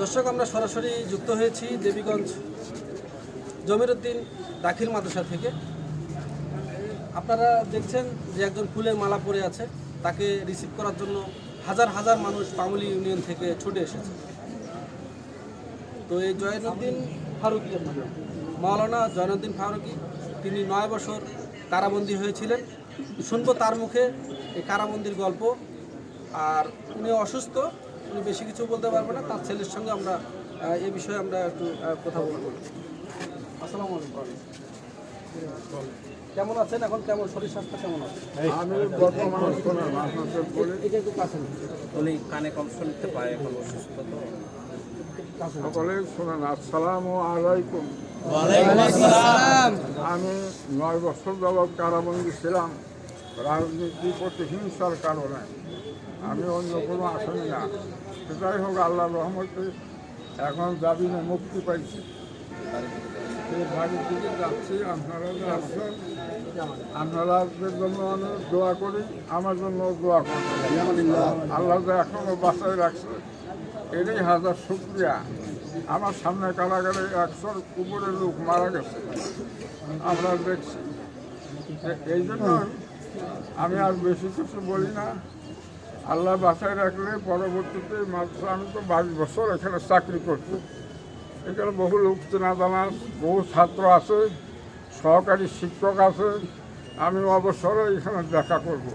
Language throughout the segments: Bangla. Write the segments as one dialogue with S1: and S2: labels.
S1: দর্শক, আমরা সরাসরি যুক্ত হয়েছি দেবীগঞ্জ জমিরুদ্দিন দাখিল মাদ্রাসা থেকে। আপনারা দেখছেন যে একজন ফুলের মালা পরে আছে, তাকে রিসিভ করার জন্য হাজার হাজার মানুষ পামুলি ইউনিয়ন থেকে ছুটে এসেছে। তো এই জয়নুদ্দিন ফারুকি মাওলানা জয়নুদ্দিন ফারুকি, তিনি নয় বছর কারাবন্দী হয়েছিলেন। শুনব তার মুখে এই কারাবন্দির গল্প। আর উনি অসুস্থ উনি বেশি কিছু বলতে পারবে না তার ছেলের সঙ্গে আমরা এ বিষয়ে আমরা একটু কথা বলব। আসসালামু আলাইকুম। কেমন আছেন এখন? কেমন? শরীর স্বাস্থ্য কেমন আছে?
S2: আমি
S1: এটা একটু কাছে
S3: উনি কানে কম শুনতে পায় এখন অসুস্থ তো।
S2: সকলে শোনেন আসসালামু আলাইকুম। আমি নয় বছর যাবৎ কারাবন্দী ছিলাম। রাজনীতি প্রতিহিংসার কারণে। আমি অন্য কোনো আসামি না। সেটাই হোক, আল্লাহ রহমতে এখন জামিনে মুক্তি পাইছি। বাড়ির দিকে যাচ্ছি জন্য আমি দোয়া করি, আমার জন্য দোয়া করবেন আল্লাহ যে এখনও বাঁচায় রাখছে হাজার শুক্রিয়া। আমার সামনে কারাগারে একশোর উপরে লোক মারা গেছে। আমরা দেখছি। এই জন্য আমি আর বেশি কিছু বলি না। আল্লাহ বাসায় রাখলে পরবর্তীতে মাত্র আমি তো বাইশ বছর এখানে চাকরি করছি। এখানে বহু লোক চেনা জানা বহু ছাত্র আছে, সহকারী শিক্ষক আছে। আমি অবসরে এখানে দেখা করব।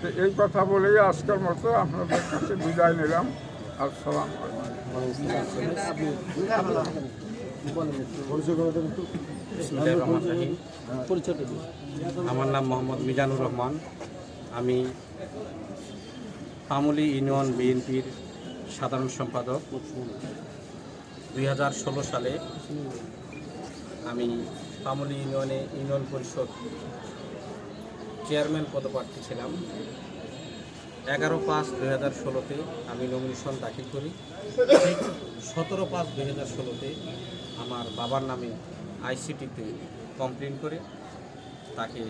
S2: তো এই কথা বলেই আজকের মতো আপনাদের কাছে বিদায় নিলাম। আসসালাম
S3: আমার নাম মোহাম্মদ মিজানুর রহমান। আমি আমলি ইউনিয়ন বিএনপির সাধারণ সম্পাদক। দুই হাজার ষোলো সালে আমি পামলি ইউনিয়নে ইউনিয়ন পরিষদ চেয়ারম্যান পদপ্রার্থী ছিলাম। এগারো পাঁচ দুই হাজার ষোলোতে আমি নমিনেশন দাখিল করি। সতেরো পাঁচ দুই হাজার ষোলোতে আমার বাবার নামে আইসিটিতে কমপ্লেন করে, তাকে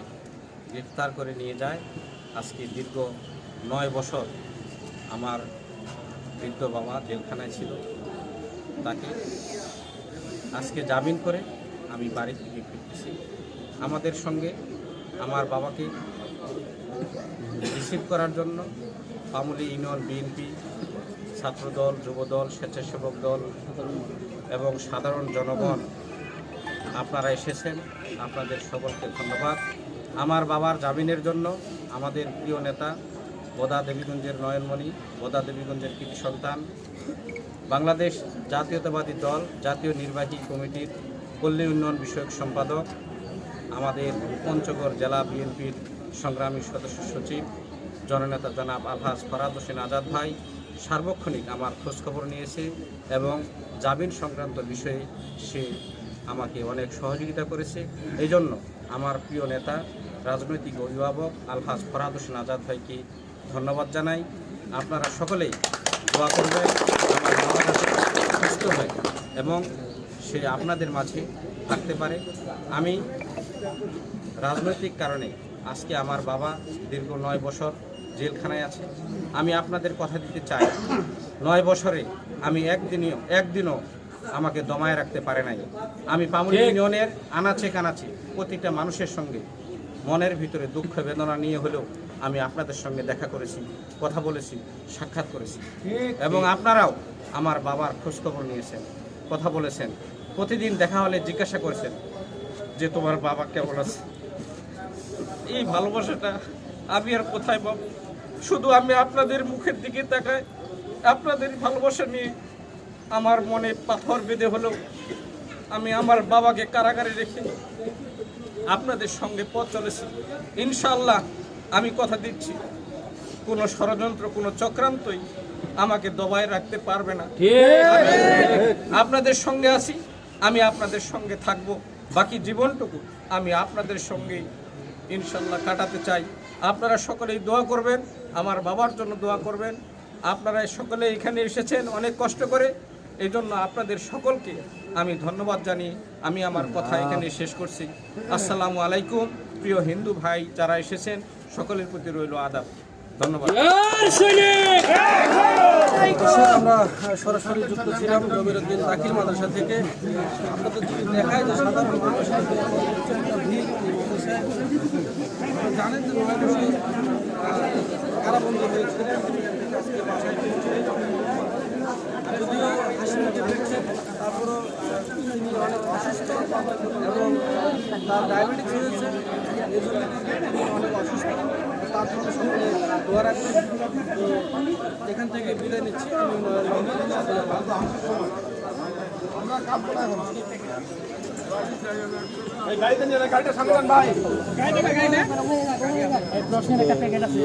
S3: গ্রেফতার করে নিয়ে যায়। আজকে দীর্ঘ নয় বছর আমার বৃদ্ধ বাবা জেলখানায় ছিল। তাকে আজকে জামিন করে আমি বাড়ি থেকে ফিরতেছি। আমাদের সঙ্গে আমার বাবাকে রিসিভ করার জন্য পামুলি ইউনিয়ন বিএনপি ছাত্রদল, যুবদল, স্বেচ্ছাসেবক দল এবং সাধারণ জনগণ, আপনারা এসেছেন। আপনাদের সকলকে ধন্যবাদ। আমার বাবার জামিনের জন্য আমাদের প্রিয় নেতা বোদা দেবীগঞ্জের নয়নমণি, বোদা দেবীগঞ্জের কৃতি সন্তান, বাংলাদেশ জাতীয়তাবাদী দল, জাতীয় নির্বাহী কমিটির পল্লী উন্নয়ন বিষয়ক সম্পাদক, আমাদের পঞ্চগড় জেলা বিএনপির সংগ্রামী সদস্য সচিব, জননেতা জনাব আলহাজ ফরাদ হোসেন আজাদ ভাই সার্বক্ষণিক আমার খোঁজখবর নিয়েছে এবং জামিন সংক্রান্ত বিষয়ে সে আমাকে অনেক সহযোগিতা করেছে। এই জন্য আমার প্রিয় নেতা, রাজনৈতিক অভিভাবক আলহাজ ফরাদ হোসেন আজাদ ভাইকে ধন্যবাদ জানাই। আপনারা সকলেই দোয়া করবেন, আমার সুস্থ হয় এবং সে আপনাদের মাঝে থাকতে পারে। আমি রাজনৈতিক কারণে আজকে আমার বাবা দীর্ঘ নয় বছর জেলখানায় আছে। আমি আপনাদের কথা দিতে চাই। নয় বছরে আমি একদিনও একদিনও আমাকে দমায় রাখতে পারে নাই। আমি পামুলি ইউনিয়নের আনাচে কানাচে প্রতিটা মানুষের সঙ্গে মনের ভিতরে দুঃখ বেদনা নিয়ে হলেও আমি আপনাদের সঙ্গে দেখা করেছি কথা বলেছি সাক্ষাৎ করেছি। এবং আপনারাও আমার বাবার খোঁজখবর নিয়েছেন কথা বলেছেন। প্রতিদিন দেখা হলে জিজ্ঞাসা করেছেন যে তোমার বাবা কেমন আছে? এই ভালোবাসাটা আমি আর কোথায় পাব? শুধু আমি আপনাদের মুখের দিকে তাকাই আপনাদের ভালোবাসা নিয়ে আমার মনে পাথর বেঁধে হলেও আমি আমার বাবাকে কারাগারে রেখে আপনাদের সঙ্গে পথ চলেছি। ইনশাল্লাহ আমি কথা দিচ্ছি। কোনো ষড়যন্ত্র কোনো চক্রান্তই আমাকে দবায় রাখতে পারবে না। আপনাদের সঙ্গে আছি আমি আপনাদের সঙ্গে থাকব। বাকি জীবনটুকু আমি আপনাদের সঙ্গেই ইনশাল্লাহ কাটাতে চাই। আপনারা সকলেই দোয়া করবেন আমার বাবার জন্য দোয়া করবেন। আপনারা সকলে এখানে এসেছেন অনেক কষ্ট করে। এই জন্য আপনাদের সকলকে আমি ধন্যবাদ জানি। আমি আমার কথা এখানে শেষ করছি। আসসালামু আলাইকুম প্রিয় হিন্দু ভাই যারা এসেছেন সকলের প্রতি রইল আদাব। ধন্যবাদ।
S1: আমরা সরাসরি যুক্ত ছিলাম জমিরুদ্দিন দাখিল মাদ্রাসা থেকে। আপনাদের যদি দেখায় যে সাধারণ মানুষের জানেন যে কারাবন্দী হয়েছিলেন আজকে বাসায় ফিরছিলেন। যদিও হাসি মুখে ফিরছেন তারপরও আহ, তিনি অনেক অসুস্থ এবং তার ডায়াবেটিস হয়েছে এই জন্য অনেক অসুস্থ। তার জন্য সকলে দোয়া রাখবেন। তো এখান থেকে বিদায় নিচ্ছি।
S4: প্রশ্নের একটা প্যাকেট আছে।